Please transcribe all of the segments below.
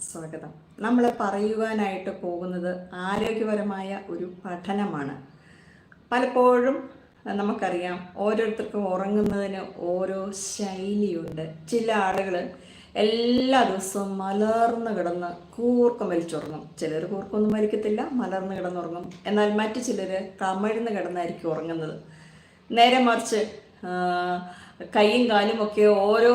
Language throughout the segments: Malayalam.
സ്വാഗതം. നമ്മൾ പറയുവാനായിട്ട് പോകുന്നത് ആരോഗ്യപരമായ ഒരു പഠനമാണ്. പലപ്പോഴും നമുക്കറിയാം ഓരോരുത്തർക്കും ഉറങ്ങുന്നതിന് ഓരോ ശൈലിയുണ്ട്. ചില ആളുകൾ എല്ലാ ദിവസവും മലർന്ന് കിടന്ന് കൂർക്കം വലിച്ചുറങ്ങും. ചിലർ കൂർക്കൊന്നും വലിക്കത്തില്ല മലർന്ന് കിടന്നുറങ്ങും. എന്നാൽ മറ്റു ചിലർ കമഴ്ന്ന് കിടന്നായിരിക്കും ഉറങ്ങുന്നത്. നേരെ മറിച്ച് കൈയും കാലും ഒക്കെ ഓരോ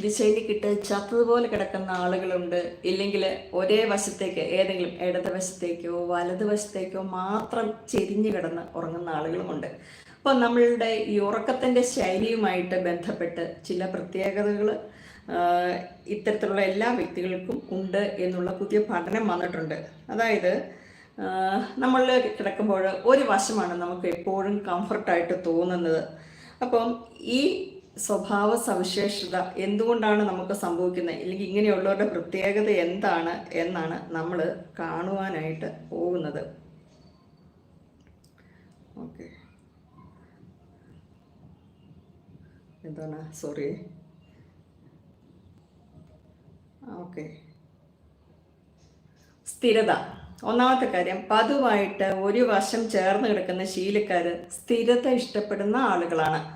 ദിശയിലേക്ക് ഇട്ട് ചത്തതുപോലെ കിടക്കുന്ന ആളുകളുണ്ട്. ഇല്ലെങ്കിൽ ഒരേ വശത്തേക്ക് ഏതെങ്കിലും ഇടത് വശത്തേക്കോ വലത് വശത്തേക്കോ മാത്രം ചെരിഞ്ഞു കിടന്ന് ഉറങ്ങുന്ന ആളുകളുമുണ്ട്. അപ്പോൾ നമ്മളുടെ ഈ ഉറക്കത്തിന്റെ ശൈലിയുമായിട്ട് ബന്ധപ്പെട്ട് ചില പ്രത്യേകതകൾ ഇത്തരത്തിലുള്ള എല്ലാ വ്യക്തികൾക്കും ഉണ്ട് എന്നുള്ള പുതിയ പഠനം വന്നിട്ടുണ്ട്. അതായത് നമ്മൾ കിടക്കുമ്പോൾ ഒരു വശമാണ് നമുക്ക് എപ്പോഴും കംഫർട്ടായിട്ട് തോന്നുന്നത്. അപ്പം ഈ സ്വഭാവ സവിശേഷത എന്തുകൊണ്ടാണ് നമുക്ക് സംഭവിക്കുന്നത്? അല്ലെങ്കിൽ ഇങ്ങനെയുള്ളവരുടെ പ്രത്യേകത എന്താണ് എന്നാണ് നമ്മൾ കാണുവാനായിട്ട് പോകുന്നത്. ഓക്കെ. എന്താണ്? സോറി. ഓക്കെ. സ്ഥിരത. ഒന്നാമത്തെ കാര്യം പതിവായിട്ട് ഒരു വശം ചേർന്ന് കിടക്കുന്ന ശീലക്കാർ സ്ഥിരത ഇഷ്ടപ്പെടുന്ന ആളുകളാണ്.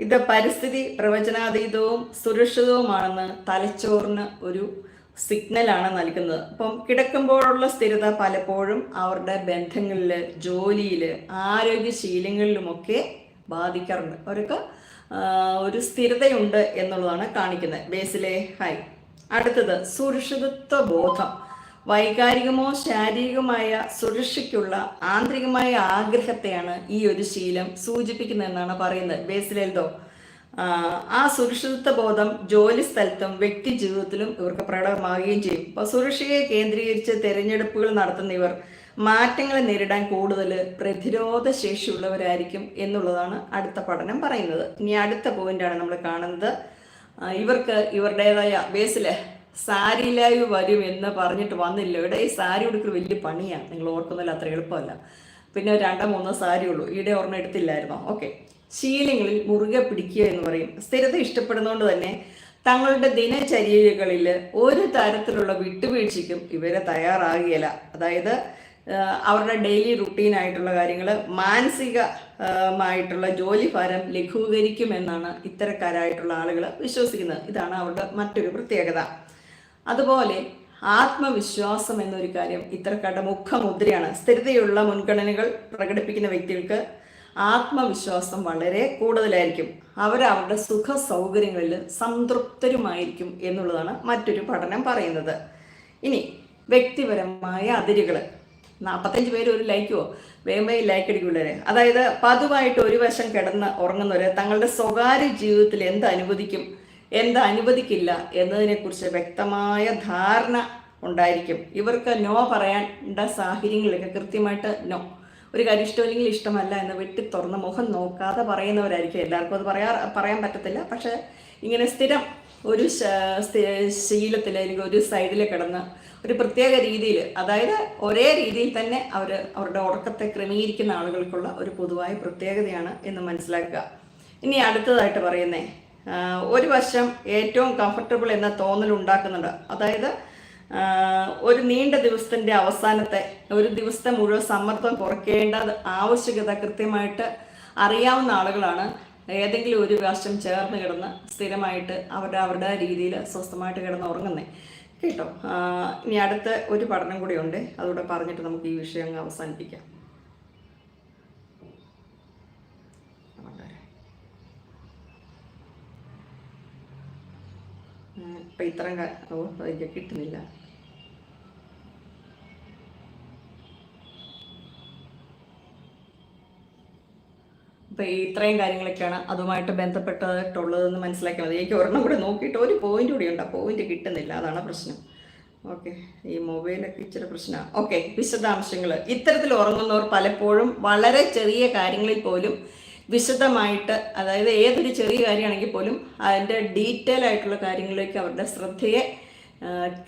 ഇത് പരിസ്ഥിതി പ്രവചനാതീതവും സുരക്ഷിതവുമാണെന്ന് തലച്ചോറിന് ഒരു സിഗ്നലാണ് നൽകുന്നത്. അപ്പം കിടക്കുമ്പോഴുള്ള സ്ഥിരത പലപ്പോഴും അവരുടെ ബന്ധങ്ങളിൽ ജോലിയിൽ ആരോഗ്യശീലങ്ങളിലുമൊക്കെ ബാധിക്കാറുണ്ട്. അവർക്ക് ഒരു സ്ഥിരതയുണ്ട് എന്നുള്ളതാണ് കാണിക്കുന്നത്. ബേസിലെ ഹൈ. അടുത്തത് സുരക്ഷിതത്വ ബോധം വൈകാരികമോ ശാരീരികമായ സുരക്ഷയ്ക്കുള്ള ആന്തരികമായ ആഗ്രഹത്തെയാണ് ഈ ഒരു ശീലം സൂചിപ്പിക്കുന്നതെന്നാണ് പറയുന്നത്. ബേസിലെൽദോ ആ സുരക്ഷിതത്വ ബോധം ജോലി സ്ഥലത്തും വ്യക്തി ജീവിതത്തിലും ഇവർക്ക് പ്രകടമാവുകയും ചെയ്യും. അപ്പോൾ സുരക്ഷയെ കേന്ദ്രീകരിച്ച് തിരഞ്ഞെടുപ്പുകൾ നടത്തുന്ന ഇവർ മാറ്റങ്ങളെ നേരിടാൻ കൂടുതൽ പ്രതിരോധ ശേഷിയുള്ളവരായിരിക്കും എന്നുള്ളതാണ് അടുത്ത പഠനം പറയുന്നത്. ഇനി അടുത്ത പോയിന്റാണ് നമ്മൾ കാണുന്നത്. ഇവർക്ക് ഇവരുടേതായ ബേസിൽ സാരി ലൈവ് വരും എന്ന് പറഞ്ഞിട്ട് വന്നില്ല. ഇവിടെ ഈ സാരി ഉടുക്കൽ വലിയ പണിയാണ് നിങ്ങൾ ഓർക്കുന്നില്ല അത്ര എളുപ്പമല്ല. പിന്നെ രണ്ടോ മൂന്നോ സാരി ഉള്ളൂ. ഈടെ ഓർമ്മ എടുത്തില്ലായിരുന്നോ? ഓക്കെ. ശീലങ്ങളിൽ മുറുകെ പിടിക്കുക എന്ന് പറയും. സ്ഥിരത ഇഷ്ടപ്പെടുന്നതുകൊണ്ട് തന്നെ തങ്ങളുടെ ദിനചര്യകളിൽ ഒരു തരത്തിലുള്ള വിട്ടുവീഴ്ചയ്ക്കും ഇവരെ തയ്യാറാകുകയില്ല. അതായത് അവരുടെ ഡെയിലി റുട്ടീൻ ആയിട്ടുള്ള കാര്യങ്ങൾ മാനസികമായിട്ടുള്ള ജോലി ജോലിഭാരം ലഘൂകരിക്കുമെന്നാണ് ഇത്തരക്കാരായിട്ടുള്ള ആളുകൾ വിശ്വസിക്കുന്നത്. ഇതാണ് അവരുടെ മറ്റൊരു പ്രത്യേകത. അതുപോലെ ആത്മവിശ്വാസം എന്നൊരു കാര്യം ഇത്തരക്കാരുടെ മുഖമുദ്രയാണ്. സ്ഥിരതയുള്ള മുൻഗണനകൾ പ്രകടിപ്പിക്കുന്ന വ്യക്തികൾക്ക് ആത്മവിശ്വാസം വളരെ കൂടുതലായിരിക്കും. അവർ അവരുടെ സുഖ സൗകര്യങ്ങളിൽ സംതൃപ്തരുമായിരിക്കും എന്നുള്ളതാണ് മറ്റൊരു പഠനം പറയുന്നത്. ഇനി വ്യക്തിപരമായ അതിരുകൾ നാൽപ്പത്തഞ്ച് പേര് ഒരു ലൈക്കോ വേമ്പയിൽ ലൈക്ക് അടിക്കുള്ളവരെ അതായത് പതിവായിട്ട് ഒരു വശം കിടന്ന് ഉറങ്ങുന്നവരെ തങ്ങളുടെ സ്വകാര്യ ജീവിതത്തിൽ എന്ത് അനുവദിക്കും? എന്ത് അനുവദിക്കില്ല എന്നതിനെക്കുറിച്ച് വ്യക്തമായ ധാരണ ഉണ്ടായിരിക്കും. ഇവർക്ക് നോ പറയേണ്ട സാഹചര്യങ്ങളിലൊക്കെ കൃത്യമായിട്ട് നോ. ഒരു കാര്യം ഇഷ്ടമില്ലെങ്കിൽ ഇഷ്ടമല്ല എന്ന് വെട്ടി തുറന്ന് മുഖം നോക്കാതെ പറയുന്നവരായിരിക്കും. എല്ലാവർക്കും അത് പറയാ പറയാൻ പറ്റത്തില്ല. പക്ഷെ ഇങ്ങനെ സ്ഥിരം ഒരു ശീലത്തിൽ അല്ലെങ്കിൽ ഒരു സൈഡിൽ കിടന്ന് ഒരു പ്രത്യേക രീതിയിൽ അതായത് ഒരേ രീതിയിൽ തന്നെ അവർ അവരുടെ ഉറക്കത്തെ ക്രമീകരിക്കുന്ന ആളുകൾക്കുള്ള ഒരു പൊതുവായ പ്രത്യേകതയാണ് എന്ന് മനസ്സിലാക്കുക. ഇനി അടുത്തതായിട്ട് പറയുന്നേ. ഒരു വശം ഏറ്റവും കംഫർട്ടബിൾ എന്ന തോന്നൽ ഉണ്ടാക്കുന്നുണ്ട്. അതായത് ഒരു നീണ്ട ദിവസത്തിന്റെ അവസാനത്തെ ഒരു ദിവസത്തെ മുഴുവൻ സമ്മർദ്ദം കുറയ്ക്കേണ്ട ആവശ്യകത കൃത്യമായിട്ട് അറിയാവുന്ന ആളുകളാണ് ഏതെങ്കിലും ഒരു വശം ചേർന്ന് കിടന്ന് സ്ഥിരമായിട്ട് അവരുടെ അവരുടെ രീതിയിൽ സ്വസ്ഥമായിട്ട് കിടന്ന് ഉറങ്ങുന്നത് കേട്ടോ ഇനി അടുത്ത ഒരു പഠനം കൂടി ഉണ്ട് അതുകൂടെ പറഞ്ഞിട്ട് നമുക്ക് ഈ വിഷയം അങ്ങ് അവസാനിപ്പിക്കാം. ഇപ്പം ഇത്രയും ഓ എനിക്ക് കിട്ടുന്നില്ല. അപ്പോൾ ഇത്രയും കാര്യങ്ങളൊക്കെയാണ് അതുമായിട്ട് ബന്ധപ്പെട്ടിട്ടുള്ളതെന്ന് മനസ്സിലാക്കിയാൽ മതി എനിക്ക് ഒരെണ്ണം കൂടെ നോക്കിയിട്ട് ഒരു പോയിന്റ് കൂടി ഉണ്ട്. പോയിന്റ് കിട്ടുന്നില്ല. അതാണ് പ്രശ്നം. ഓക്കെ ഈ മൊബൈലൊക്കെ ഇച്ചിരി പ്രശ്നമാണ് ഓക്കെ വിശദാംശങ്ങൾ ഇത്തരത്തിൽ ഉറങ്ങുന്നവർ പലപ്പോഴും വളരെ ചെറിയ കാര്യങ്ങളിൽ പോലും വിശദമായിട്ട് അതായത് ഏതൊരു ചെറിയ കാര്യമാണെങ്കിൽ പോലും അതിന്റെ ഡീറ്റെയിൽ ആയിട്ടുള്ള കാര്യങ്ങളിലേക്ക് അവരുടെ ശ്രദ്ധയെ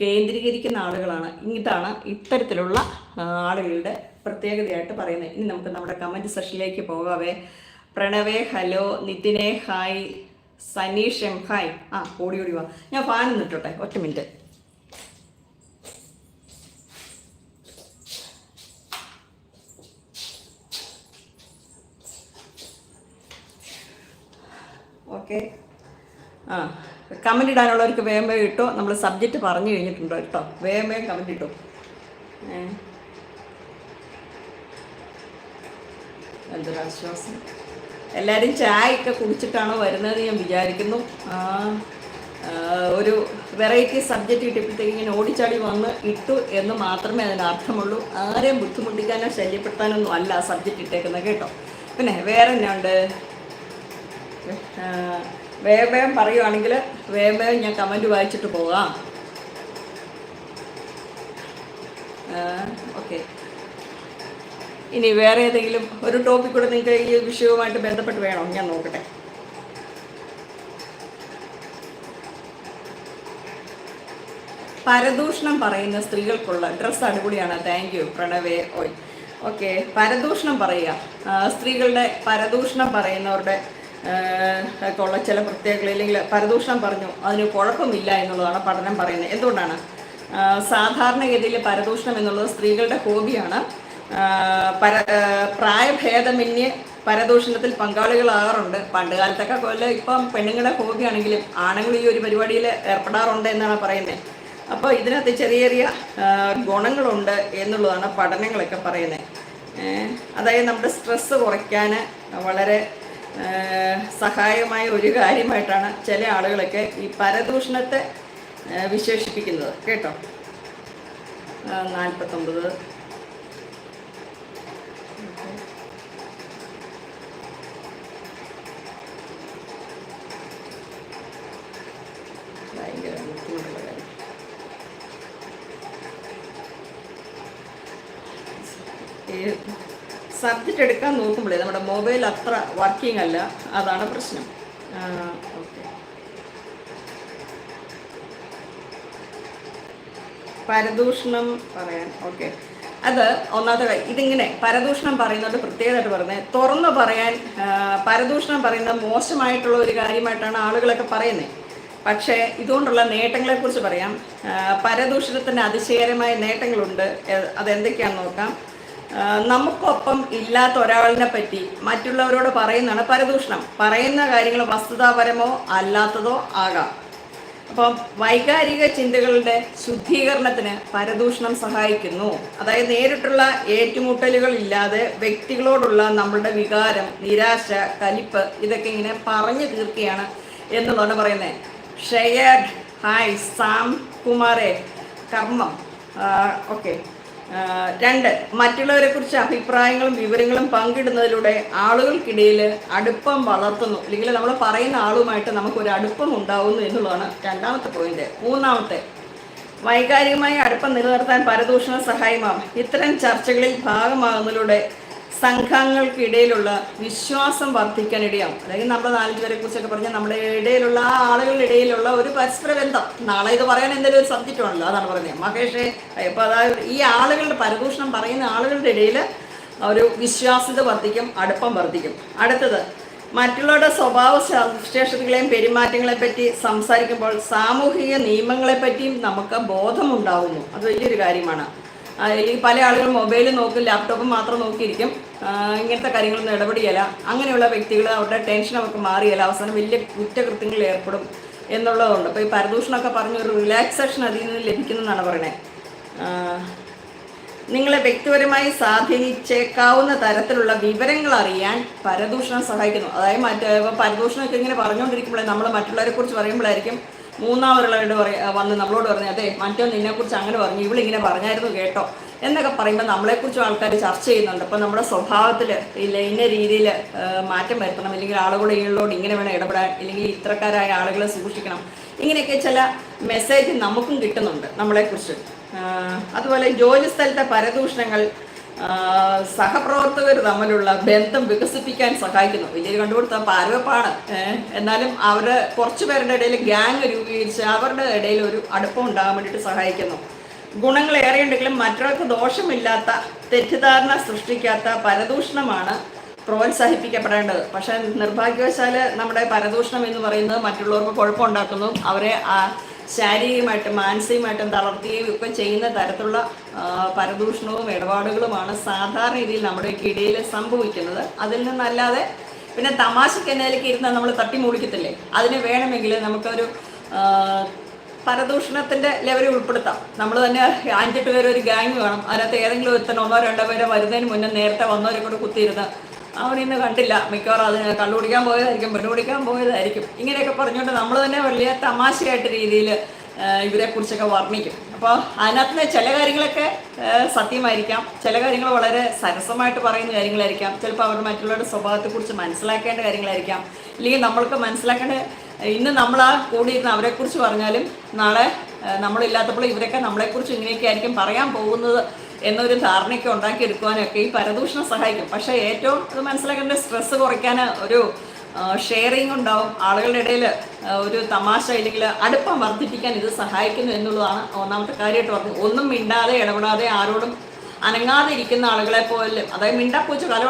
കേന്ദ്രീകരിക്കുന്ന ആളുകളാണ്. ഇതാണ് ഇത്തരത്തിലുള്ള ആളുകളുടെ പ്രത്യേകതയായിട്ട് പറയുന്നത്. ഇനി നമുക്ക് നമ്മുടെ കമന്റ് സെഷനിലേക്ക് പോകാവേ. പ്രണവേ ഹലോ നിതിനെ ഹായ് സനീഷ് എം ഹായ്. ആ ഓടി ഓടി വാ. ഞാൻ ഫാൻ നിട്ടോട്ടെ ഒറ്റ മിനിറ്റ്. ആ കമന്റ് ഇടാനുള്ളവർക്ക് വേഗം വേഗം ഇട്ടോ. നമ്മൾ സബ്ജക്റ്റ് പറഞ്ഞു കഴിഞ്ഞിട്ടുണ്ടോ കേട്ടോ? വേഗം വേഗം കമന്റ് ഇട്ടോ. എന്തൊരാശ്വാസം. എല്ലാവരും ചായയൊക്കെ കുടിച്ചിട്ടാണോ വരുന്നത് ഞാൻ വിചാരിക്കുന്നു. ആ, ഒരു വെറൈറ്റി സബ്ജക്റ്റ് കിട്ടിയപ്പോഴത്തേക്ക് ഇങ്ങനെ ഓടിച്ചാടി വന്ന് ഇട്ടു എന്ന് മാത്രമേ അതിന് അർത്ഥമുള്ളൂ. ആരെയും ബുദ്ധിമുട്ടിക്കാനോ ശല്യപ്പെടുത്താനൊന്നും അല്ല സബ്ജക്റ്റ് ഇട്ടേക്കുന്നത് കേട്ടോ. പിന്നെ വേറെ എന്നാ ഉണ്ട്? ആ, വേഗം വേഗം പറയുവാണെങ്കിൽ വേഗം വേഗം ഞാൻ കമന്റ് വായിച്ചിട്ട് പോകാം. ഓക്കെ. ഇനി വേറെ ഏതെങ്കിലും ഒരു ടോപ്പിക് കൂടെ നിങ്ങൾക്ക് ഈ വിഷയവുമായിട്ട് ബന്ധപ്പെട്ട് വേണോ? ഞാൻ നോക്കട്ടെ. പരദൂഷണം പറയുന്ന സ്ത്രീകൾക്കുള്ള ഡ്രസ്സ് അടിപൊളിയാണ്. താങ്ക് യു പ്രണവേ. ഓയ്. ഓക്കെ പരദൂഷണം പറയുക. സ്ത്രീകളുടെ പരദൂഷണം പറയുന്നവരുടെ ഒക്കെ ഉള്ള ചില പ്രത്യേകതകൾ അല്ലെങ്കിൽ പരദൂഷണം പറഞ്ഞു. അതിന് കുഴപ്പമില്ല എന്നുള്ളതാണ് പഠനം പറയുന്നത്. എന്തുകൊണ്ടാണ്? സാധാരണഗതിയിൽ പരദൂഷണം എന്നുള്ളത് സ്ത്രീകളുടെ ഹോബിയാണ്. പര പ്രായഭേദമന്യ പരദൂഷണത്തിൽ പങ്കാളികളാകാറുണ്ട്. പണ്ട് കാലത്തൊക്കെ കൊല്ല ഇപ്പം പെണ്ണുങ്ങളുടെ ഹോബിയാണെങ്കിലും ആണുങ്ങൾ ഈ ഒരു പരിപാടിയിൽ ഏർപ്പെടാറുണ്ട് എന്നാണ് പറയുന്നത്. അപ്പോൾ ഇതിനകത്ത് ചെറിയ ചെറിയ ഗുണങ്ങളുണ്ട് എന്നുള്ളതാണ് പഠനങ്ങളൊക്കെ പറയുന്നത്. അതായത് നമ്മുടെ സ്ട്രെസ്സ് കുറയ്ക്കാൻ വളരെ സഹായമായ ഒരു കാര്യമായിട്ടാണ് ചില ആളുകളൊക്കെ ഈ പരദൂഷണത്തെ വിശേഷിപ്പിക്കുന്നത്. കേട്ടോ? നാൽപ്പത്തൊമ്പത് ഭയങ്കര ബുദ്ധിമുട്ടുള്ള കാര്യം ഈ സബ്ജക്റ്റ് എടുക്കാൻ നോക്കുമ്പോഴേ നമ്മുടെ മൊബൈൽ അത്ര വർക്കിംഗ് അല്ല. അതാണ് പ്രശ്നം. ഓക്കെ പരദൂഷണം പറയാൻ ഓക്കെ അത് ഒന്നാമത്തെ ഇതിങ്ങനെ പരദൂഷണം പറയുന്നത് പ്രത്യേകമായിട്ട് പറയുന്നത് തുറന്നു പറയാൻ പരദൂഷണം പറയുന്നത് മോശമായിട്ടുള്ള ഒരു കാര്യമായിട്ടാണ് ആളുകളൊക്കെ പറയുന്നത് പക്ഷേ ഇതുകൊണ്ടുള്ള നേട്ടങ്ങളെക്കുറിച്ച് പറയാം. പരദൂഷണത്തിന് അതിശയകരമായ നേട്ടങ്ങളുണ്ട്. അതെന്തൊക്കെയാണെന്ന് നോക്കാം. നമുക്കൊപ്പം ഇല്ലാത്ത ഒരാളിനെ പറ്റി മറ്റുള്ളവരോട് പറയുന്നതാണ് പരദൂഷണം. പറയുന്ന കാര്യങ്ങൾ വസ്തുതാപരമോ അല്ലാത്തതോ ആകാം. അപ്പം വൈകാരിക ചിന്തകളുടെ ശുദ്ധീകരണത്തിന് പരദൂഷണം സഹായിക്കുന്നു. അതായത് നേരിട്ടുള്ള ഏറ്റുമുട്ടലുകൾ ഇല്ലാതെ വ്യക്തികളോടുള്ള നമ്മളുടെ വികാരം നിരാശ കലിപ്പ് ഇതൊക്കെ ഇങ്ങനെ പറഞ്ഞു തീർക്കുകയാണ് എന്നുള്ളതാണ് പറയുന്നത്. ഷെയർഡ് ഹായ് സാം കുമാറെ കർമ്മം. ഓക്കെ. രണ്ട് മറ്റുള്ളവരെ കുറിച്ച് അഭിപ്രായങ്ങളും വിവരങ്ങളും പങ്കിടുന്നതിലൂടെ ആളുകൾക്കിടയിൽ അടുപ്പം വളർത്തുന്നു. അല്ലെങ്കിൽ നമ്മൾ പറയുന്ന ആളുമായിട്ട് നമുക്കൊരു അടുപ്പം ഉണ്ടാവുന്നു എന്നുള്ളതാണ് രണ്ടാമത്തെ പോയിന്റ് മൂന്നാമത്തെ വൈകാരികമായ അടുപ്പം നിലനിർത്താൻ പരദൂഷണ സഹായമാവും. ഇത്തരം ചർച്ചകളിൽ ഭാഗമാകുന്നതിലൂടെ സംഘങ്ങൾക്കിടയിലുള്ള വിശ്വാസം വർദ്ധിക്കാനിടയാവും. അല്ലെങ്കിൽ നമ്മുടെ നാലഞ്ച് പേരെ കുറിച്ചൊക്കെ പറഞ്ഞാൽ നമ്മുടെ ഇടയിലുള്ള ആ ആളുകളുടെ ഇടയിലുള്ള ഒരു പരസ്പര ബന്ധം. നാളെ ഇത് പറയാൻ എന്തെങ്കിലും ഒരു സബ്ജക്റ്റ് ആണല്ലോ അതാണ് പറയുന്നത് മഹേഷേ ഇപ്പം അതായത് ഈ ആളുകളുടെ പരദൂഷണം പറയുന്ന ആളുകളുടെ ഇടയിൽ ഒരു വിശ്വാസ്യത വർദ്ധിക്കും അടുപ്പം വർദ്ധിക്കും. അടുത്തത് മറ്റുള്ളവരുടെ സ്വഭാവ സവിശേഷതകളെയും പെരുമാറ്റങ്ങളെ പറ്റി സംസാരിക്കുമ്പോൾ സാമൂഹിക നിയമങ്ങളെ പറ്റിയും നമുക്ക് ബോധമുണ്ടാവുന്നു. അത് വലിയൊരു കാര്യമാണ്. ഈ പല ആളുകളും മൊബൈൽ നോക്കും ലാപ്ടോപ്പ് മാത്രം നോക്കിയിരിക്കും. ഇങ്ങനത്തെ കാര്യങ്ങളൊന്നും ഇടപെടിയല്ല. അങ്ങനെയുള്ള വ്യക്തികൾ അവരുടെ ടെൻഷൻ അവർക്ക് മാറിയല്ല. അവസാനം വലിയ കുറ്റകൃത്യങ്ങളിൽ ഏർപ്പെടും എന്നുള്ളതുകൊണ്ട് അപ്പോൾ ഈ പരദൂഷണമൊക്കെ പറഞ്ഞ ഒരു റിലാക്സേഷൻ അതിൽ നിന്ന് ലഭിക്കുന്നതെന്നാണ് പറയണേ. നിങ്ങളെ വ്യക്തിപരമായി സ്വാധീനിച്ചേക്കാവുന്ന തരത്തിലുള്ള വിവരങ്ങൾ അറിയാൻ പരദൂഷണം സഹായിക്കുന്നു. അതായത് മറ്റേ പരദൂഷണമൊക്കെ ഇങ്ങനെ പറഞ്ഞുകൊണ്ടിരിക്കുമ്പോഴേ നമ്മൾ മറ്റുള്ളവരെ കുറിച്ച് പറയുമ്പോഴായിരിക്കും മൂന്നാമതുള്ളവരോട് പറയ വന്ന് നമ്മളോട് പറഞ്ഞു അതെ മറ്റോ നിന്നെക്കുറിച്ച് അങ്ങനെ പറഞ്ഞു ഇവളിങ്ങനെ പറഞ്ഞായിരുന്നു കേട്ടോ. എന്നൊക്കെ പറയുമ്പോൾ നമ്മളെക്കുറിച്ചും ആൾക്കാർ ചർച്ച ചെയ്യുന്നുണ്ട്. അപ്പോൾ നമ്മുടെ സ്വഭാവത്തിൽ ഇല്ല ഇന്ന രീതിയിൽ മാറ്റം വരുത്തണം. അല്ലെങ്കിൽ ആളുകളുടെ ഇയാളോട് ഇങ്ങനെ വേണം ഇടപെടാൻ. അല്ലെങ്കിൽ ഇത്രക്കാരായ ആളുകളെ സൂക്ഷിക്കണം. ഇങ്ങനെയൊക്കെ ചില മെസ്സേജ് നമുക്കും കിട്ടുന്നുണ്ട് നമ്മളെക്കുറിച്ച്. കുറിച്ച് അതുപോലെ ജോലി സ്ഥലത്തെ പരദൂഷണങ്ങൾ സഹപ്രവർത്തകർ തമ്മിലുള്ള ബന്ധം വികസിപ്പിക്കാൻ സഹായിക്കുന്നു. വലിയൊരു കണ്ടുപിടുത്ത പാരവപ്പാണ്. എന്നാലും അവർ കുറച്ച് പേരുടെ ഇടയിൽ ഗ്യാങ് രൂപീകരിച്ച് അവരുടെ ഇടയിൽ ഒരു അടുപ്പം ഉണ്ടാകാൻ വേണ്ടിയിട്ട് സഹായിക്കുന്നു. ഗുണങ്ങൾ ഏറെയുണ്ടെങ്കിലും മറ്റൊരാൾക്ക് ദോഷമില്ലാത്ത തെറ്റിദ്ധാരണ സൃഷ്ടിക്കാത്ത പരദൂഷണമാണ് പ്രോത്സാഹിപ്പിക്കപ്പെടേണ്ടത്. പക്ഷേ നിർഭാഗ്യവശാൽ നമ്മുടെ പരദൂഷണം എന്ന് പറയുന്നത് മറ്റുള്ളവർക്ക് കുഴപ്പമുണ്ടാക്കുന്നു. അവരെ ശാരീരികമായിട്ടും മാനസികമായിട്ടും തളർത്തുകയും ഒക്കെ ചെയ്യുന്ന തരത്തിലുള്ള പരദൂഷണവും ഇടപാടുകളുമാണ് സാധാരണ രീതിയിൽ നമ്മുടെയൊക്കെ ഇടയിൽ സംഭവിക്കുന്നത്. അതിൽ നിന്നല്ലാതെ പിന്നെ തമാശക്ക് എന്നതിലേക്ക് ഇരുന്ന് നമ്മൾ തട്ടി മൂടിക്കത്തില്ലേ? അതിന് വേണമെങ്കിൽ നമുക്കൊരു പരദൂഷണത്തിന്റെ ലെവൽ ഉൾപ്പെടുത്താം. നമ്മൾ തന്നെ അഞ്ചെട്ട് പേര് ഒരു ഗാങ് വേണം. അതിനകത്ത് ഏതെങ്കിലും ഒരുത്തൻ ഒന്നോ രണ്ടോ പേരോ വരുന്നതിന് മുന്നേ നേരത്തെ വന്നവരെ കൂടെ കുത്തിയിരുന്ന് അവൻ ഇന്ന് കണ്ടില്ല. മിക്കവാറും അതിന് കള്ളു കുടിക്കാൻ പോയതായിരിക്കും പെണ്ണു കുടിക്കാൻ പോയതായിരിക്കും. ഇങ്ങനെയൊക്കെ പറഞ്ഞുകൊണ്ട് നമ്മൾ തന്നെ വലിയ തമാശയായിട്ട് രീതിയിൽ ഇവരെ കുറിച്ചൊക്കെ വർണിക്കും. അപ്പോൾ അതിനകത്ത് ചില കാര്യങ്ങളൊക്കെ സത്യമായിരിക്കാം. ചില കാര്യങ്ങൾ വളരെ സരസമായിട്ട് പറയുന്ന കാര്യങ്ങളായിരിക്കാം. ചിലപ്പോൾ അവർ മറ്റുള്ളവരുടെ സ്വഭാവത്തെക്കുറിച്ച് മനസ്സിലാക്കേണ്ട കാര്യങ്ങളായിരിക്കാം. ഇല്ലെങ്കിൽ നമ്മൾക്ക് മനസ്സിലാക്കേണ്ട ഇന്ന് നമ്മൾ ആ കൂടിയിരുന്ന് അവരെക്കുറിച്ച് പറഞ്ഞാലും നാളെ നമ്മളില്ലാത്തപ്പോൾ ഇവരൊക്കെ നമ്മളെക്കുറിച്ച് ഇങ്ങനെയൊക്കെ ആയിരിക്കും പറയാൻ പോകുന്നത് എന്നൊരു ധാരണയൊക്കെ ഉണ്ടാക്കിയെടുക്കുവാനൊക്കെ ഈ പരദൂഷണം സഹായിക്കും. പക്ഷേ ഏറ്റവും ഇത് മനസ്സിലാക്കേണ്ട സ്ട്രെസ് കുറയ്ക്കാൻ ഒരു ഷെയറിങ് ഉണ്ടാവും. ആളുകളുടെ ഇടയിൽ ഒരു തമാശ ഇല്ലെങ്കിൽ അടുപ്പം വർദ്ധിപ്പിക്കാൻ ഇത് സഹായിക്കുന്നു എന്നുള്ളതാണ് ഒന്നാമത്തെ കാര്യമായിട്ട് പറഞ്ഞത്. ഒന്നും മിണ്ടാതെ ഇടപെടാതെ ആരോടും അനങ്ങാതെ ഇരിക്കുന്ന ആളുകളെ പോലെ അതായത് മിണ്ടാപ്പൂച്ച കല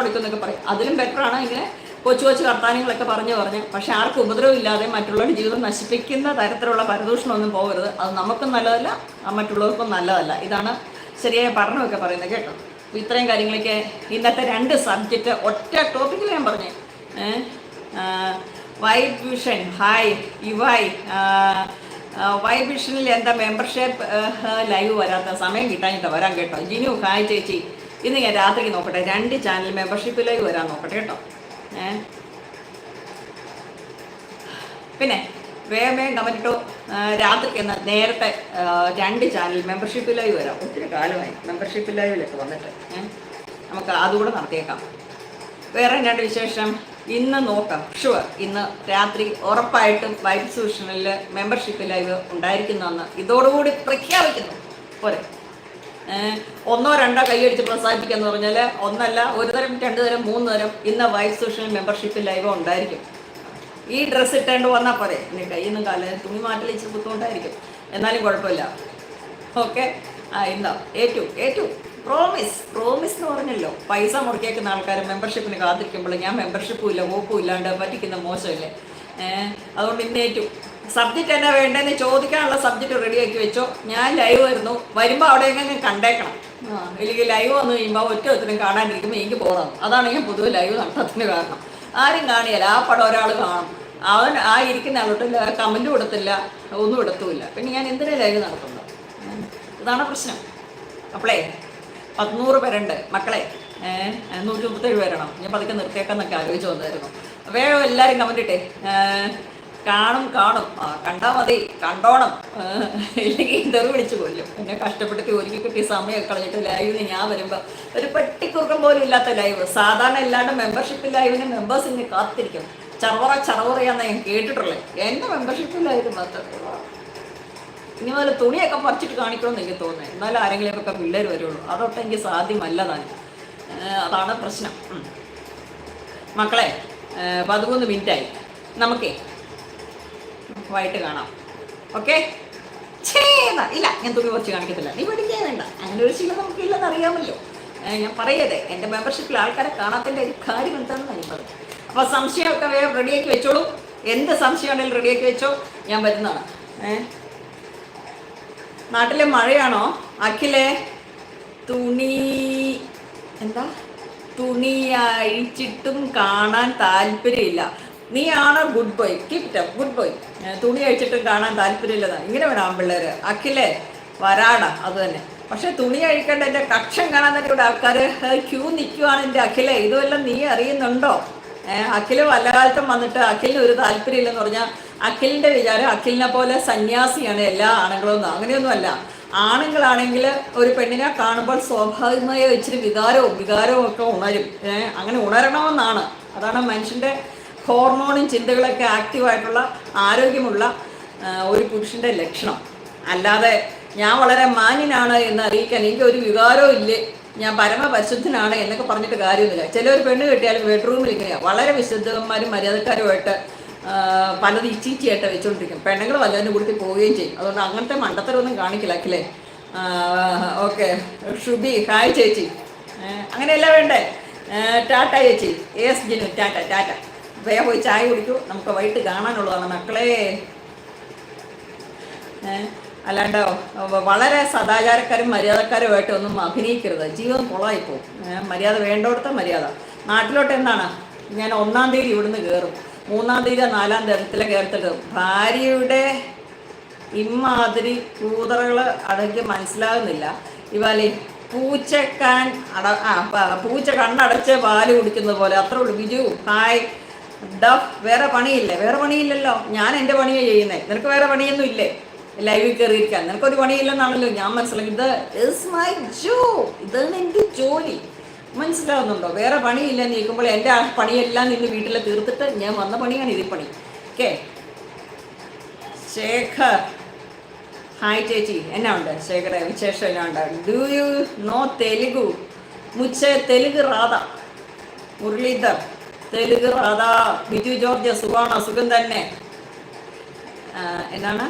പറയും. അതിലും ബെറ്ററാണ് ഇങ്ങനെ കൊച്ചു കൊച്ചു കർത്താനങ്ങളൊക്കെ പറഞ്ഞു പറഞ്ഞ്. പക്ഷെ ആർക്കും ഉപദ്രവമില്ലാതെ മറ്റുള്ളവരുടെ ജീവിതം നശിപ്പിക്കുന്ന തരത്തിലുള്ള പരദൂഷണമൊന്നും പോകരുത്. അത് നമുക്കും നല്ലതല്ല മറ്റുള്ളവർക്കും നല്ലതല്ല. ഇതാണ് ശരിയായ പഠനമൊക്കെ പറയുന്നത് കേട്ടോ. അപ്പോൾ ഇത്രയും കാര്യങ്ങളൊക്കെ ഇന്നത്തെ രണ്ട് സബ്ജക്റ്റ് ഒറ്റ ടോപ്പിക്കിൽ ഞാൻ പറഞ്ഞേ. വൈറ്റ് വിഷൻ ഹായ് യുവായ് വൈറ്റ് വിഷനിൽ എന്താ മെമ്പർഷിപ്പ് ലൈവ് വരാത്ത സമയം കിട്ടാനിട്ട് വരാൻ കേട്ടോ. ജിനു ഹായ് ചേച്ചി. ഇന്ന് ഞാൻ രാത്രിക്ക് നോക്കട്ടെ. രണ്ട് ചാനൽ മെമ്പർഷിപ്പ് ലൈവ് വരാൻ നോക്കട്ടെ കേട്ടോ. ഏ പിന്നെ വേഗം വേഗം കമന്റ് രാത്രി എന്ന നേരത്തെ രണ്ട് ചാനൽ മെമ്പർഷിപ്പ് ലൈവ് വരാം. ഒത്തിരി കാലമായി മെമ്പർഷിപ്പ് ലൈവിലൊക്കെ വന്നിട്ട്. നമുക്ക് അതുകൂടെ നടത്തിയേക്കാം. വേറെ രണ്ട് വിശേഷം. ഇന്ന് നോക്കാം. ഷുവർ ഇന്ന് രാത്രി ഉറപ്പായിട്ടും വൈബ് സൂഷനിൽ മെമ്പർഷിപ്പ് ലൈവ് ഉണ്ടായിരിക്കുന്നുവെന്ന് ഇതോടുകൂടി പ്രഖ്യാപിക്കുന്നു. പോരെ. ഒന്നോ രണ്ടോ കൈയടിച്ച് എന്ന് പറഞ്ഞാൽ ഒന്നല്ല ഒരു തരം രണ്ട് തരം മൂന്ന് തരം ഇന്ന് വൈബ് സൂഷണൽ മെമ്പർഷിപ്പ് ലൈവ് ഉണ്ടായിരിക്കും. ഈ ഡ്രസ്സ് ഇട്ടേണ്ട് വന്നാൽ പോരെ. ഇനി കയ്യിൽ നിന്നും കാലം തുണി മാറ്റൽ ഇച്ചിരി ബുദ്ധിമുട്ടായിരിക്കും. എന്നാലും കുഴപ്പമില്ല. ഓക്കെ ആ എന്താ? ഏറ്റു ഏറ്റു. പ്രോമിസ് പ്രോമിസ് എന്ന് പറഞ്ഞല്ലോ. പൈസ മുടക്കിയേക്കുന്ന ആൾക്കാർ മെമ്പർഷിപ്പിന് കാത്തിരിക്കുമ്പോൾ ഞാൻ മെമ്പർഷിപ്പും ഇല്ല വോപ്പും ഇല്ലാണ്ട് പറ്റിക്കുന്ന മോശമല്ലേ? അതുകൊണ്ട് ഇന്ന് ഏറ്റു. സബ്ജക്റ്റ് എന്നാ വേണ്ടതെന്ന് ചോദിക്കാനുള്ള സബ്ജക്റ്റ് റെഡിയാക്കി വെച്ചോ. ഞാൻ ലൈവ് വരുന്നു വരുമ്പോൾ അവിടെ എങ്ങനെ കണ്ടേക്കണം. ഇല്ലെങ്കിൽ ലൈവ് വന്നു കഴിയുമ്പോൾ ഒറ്റ ഒത്തിനും കാണാണ്ടിരിക്കുമ്പോൾ എനിക്ക് ബോറാണ്. അതാണ് ഞാൻ പൊതുവെ ലൈവ് നടത്തത്തിന് കാരണം. ആരും കാണിയല്ല ആ പടം ഒരാൾ കാണും. അവൻ ആ ഇരിക്കുന്ന ആളോട്ടില്ല കമന്റ് കൊടുത്തില്ല ഒന്നും എടുത്തുമില്ല. പിന്നെ ഞാൻ എന്തിനാ ലൈവ് നടത്തുന്നത്? ഇതാണ് പ്രശ്നം. അപ്പളേ പത്തുനൂറ് പേരുണ്ട്. മക്കളെ നൂറ്റി മുപ്പത്തേഴ് പേരാണോ. ഞാൻ പതുക്കെ നിർത്തിയേക്കാന്നൊക്കെ ആലോചിച്ച് വന്നായിരുന്നു. വേഗം എല്ലാവരും കമന്റ് ഇട്ടേ. ഏഹ് കാണും കാണും. കണ്ടാ മതി കണ്ടോണം. ഇല്ലെങ്കിൽ ഇതൊരു വിളിച്ചു കൊല്ലും. എന്നെ കഷ്ടപ്പെട്ട് ജോലിക്ക് കിട്ടിയ സമയം കളഞ്ഞിട്ട് ലൈവിന് ഞാൻ വരുമ്പോൾ ഒരു പെട്ടിക്കുറുക്കം പോലും ഇല്ലാത്ത ലൈവ് സാധാരണ എല്ലാവരുടെ മെമ്പർഷിപ്പ് ലൈവിന് മെമ്പേഴ്സ് ഇനി കാത്തിരിക്കും. ചറവറ ചറവറയാന്ന് ഞാൻ കേട്ടിട്ടുള്ളത് എന്റെ മെമ്പർഷിപ്പ് ലൈവ് മാത്രം. ഇനി മുതൽ തുണിയൊക്കെ പറിച്ചിട്ട് കാണിക്കണമെന്ന് എനിക്ക് തോന്നുന്നത് എന്നാലും ആരെങ്കിലുമൊക്കെ പിള്ളേർ വരുള്ളൂ. അതൊട്ട് എനിക്ക് സാധ്യമല്ല താൻ. അതാണ് പ്രശ്നം. മക്കളെ പതിമൂന്ന് മിനിറ്റായി നമുക്കേ വൈകിട്ട് കാണാം. ഓക്കെ ഇല്ല ഞാൻ തുണി കുറച്ച് കാണിക്കത്തില്ല. നീ പഠിക്കാൻ വേണ്ട. അങ്ങനെ ഒരു ശീലം നമുക്ക് ഇല്ലെന്ന് അറിയാമല്ലോ ഞാൻ പറയതെ എന്റെ മെമ്പർഷിപ്പിൽ ആൾക്കാരെ കാണാത്തതിന്റെ ഒരു കാര്യം എന്താണെന്ന് ഞാൻ പറഞ്ഞു അപ്പോൾ സംശയമൊക്കെ വേഗം റെഡിയാക്കി വെച്ചോളൂ. എന്ത് സംശയം ഉണ്ടെങ്കിലും റെഡിയാക്കി വെച്ചോ. ഞാൻ വരുന്നതാണ്. നാട്ടിലെ മഴയാണോ? അഖിലെ തുണി എന്താ? തുണി അഴിച്ചിട്ടും കാണാൻ താല്പര്യമില്ല. നീ ആണ് good boy keep it good boy തുണി അഴിച്ചിട്ടും കാണാൻ താല്പര്യമില്ലതാ. ഇങ്ങനെ വേണം പിള്ളേർ അഖിലേ വരാട. അത് തന്നെ. പക്ഷെ തുണി അഴിക്കേണ്ട എന്റെ കക്ഷം കാണാൻ തന്നെ ഇവിടെ ആൾക്കാർ ക്യൂ നിൽക്കുവാണ് എന്റെ അഖിലെ. ഇതുമെല്ലാം നീ അറിയുന്നുണ്ടോ? അഖിൽ വല്ല കാലത്തും വന്നിട്ട് അഖിലിന് ഒരു താല്പര്യമില്ലെന്ന് പറഞ്ഞാൽ അഖിലിന്റെ വിചാരം അഖിലിനെ പോലെ സന്യാസിയാണ് എല്ലാ ആണുങ്ങളും അങ്ങനെയൊന്നുമല്ല ആണുങ്ങളാണെങ്കിൽ ഒരു പെണ്ണിനെ കാണുമ്പോൾ സ്വാഭാവികമായി ഇച്ചിരി വികാരവും വികാരവും ഒക്കെ ഉണരും. അങ്ങനെ ഉണരണമെന്നാണ്. അതാണ് മനുഷ്യന്റെ ഹോർമോണും ചിന്തകളൊക്കെ ആക്റ്റീവായിട്ടുള്ള ആരോഗ്യമുള്ള ഒരു പുരുഷന്റെ ലക്ഷണം. അല്ലാതെ ഞാൻ വളരെ മാന്യനാണ് എന്ന് അറിയിക്കാൻ എനിക്ക് ഒരു വികാരവും ഇല്ലേ? ഞാൻ പരമപരിശുദ്ധനാണ് എന്നൊക്കെ പറഞ്ഞിട്ട് കാര്യമൊന്നുമില്ല. ഒരു പെണ്ണ് കിട്ടിയാലും ബെഡ്റൂമിൽ ഇങ്ങനെയാണ് വളരെ വിശുദ്ധന്മാരും മര്യാദക്കാരുമായിട്ട് പലത് ഇച്ചീച്ചിയായിട്ട് വെച്ചുകൊണ്ടിരിക്കും പെണ്ണുങ്ങൾ വല്ലതിനും കൂടി പോവുകയും ചെയ്യും. അതുകൊണ്ട് അങ്ങനത്തെ മണ്ടത്തരമൊന്നും കാണിക്കില്ല അഖിലേ. ഓക്കെ. ഷുബി ഹായ് ചേച്ചി. അങ്ങനെയല്ല വേണ്ടേ? ടാറ്റ ചേച്ചി. S Jinu tata tata. വേഗം പോയി ചായ കുടിക്കൂ. നമുക്ക് വൈകിട്ട് കാണാനുള്ളതാണ് മക്കളെ. അല്ലാണ്ട് വളരെ സദാചാരക്കാരും മര്യാദക്കാരുമായിട്ട് ഒന്നും അഭിനയിക്കരുത്. ജീവിതം കൊളായിപ്പോവും മര്യാദ വേണ്ടോടത്ത മര്യാദ. നാട്ടിലോട്ട് എന്താണ്? ഞാൻ ഒന്നാം തീയതി ഇവിടുന്ന് കയറും മൂന്നാം തീയതി നാലാം തരത്തിലെ കയറത്തിട്ട് ഭാര്യയുടെ ഇമ്മാതിരി കൂതറകൾ അടയ്ക്ക് മനസ്സിലാകുന്നില്ല. ഇവാലി പൂച്ചക്കാൻ അട ആ പൂച്ച കണ്ണടച്ച് പാൽ കുടിക്കുന്നത് പോലെ. അത്രേ ഉള്ളൂ. ബിജു ഹായ്. ഡഫ് വേറെ പണിയില്ലേ? വേറെ പണിയില്ലല്ലോ. ഞാൻ എന്റെ പണിയാണ് ചെയ്യുന്നത് നിനക്ക് വേറെ പണിയൊന്നും ഇല്ലേ? ലൈവിൽ കയറിയിരിക്കാൻ. നിനക്കൊരു പണിയില്ലെന്നാണല്ലോ ഞാൻ മനസ്സിലാക്കി. ഇത് ഇസ് മൈ ജോ ഇതാണ് എന്റെ ജോലി. മനസ്സിലാവുന്നുണ്ടോ? വേറെ പണിയില്ല എന്ന് ചോദിക്കുമ്പോൾ എന്റെ ആ പണിയെല്ലാം നിന്ന് വീട്ടിൽ തീർത്തിട്ട് ഞാൻ വന്ന പണിയാണ് ഇതിൽ പണി. ഓക്കെ ശേഖർ. ഹായ് ചേച്ചി. എന്നാ ഉണ്ട്? ശേഖര വിശേഷം എന്നാ ഉണ്ട്? Do you know Telugu? മുച്ച Telugu Radha. Muralidhar. Telugu Radha Biju George സുഖമാണ്? അസുഖം തന്നെ. ആ, എന്നാണ്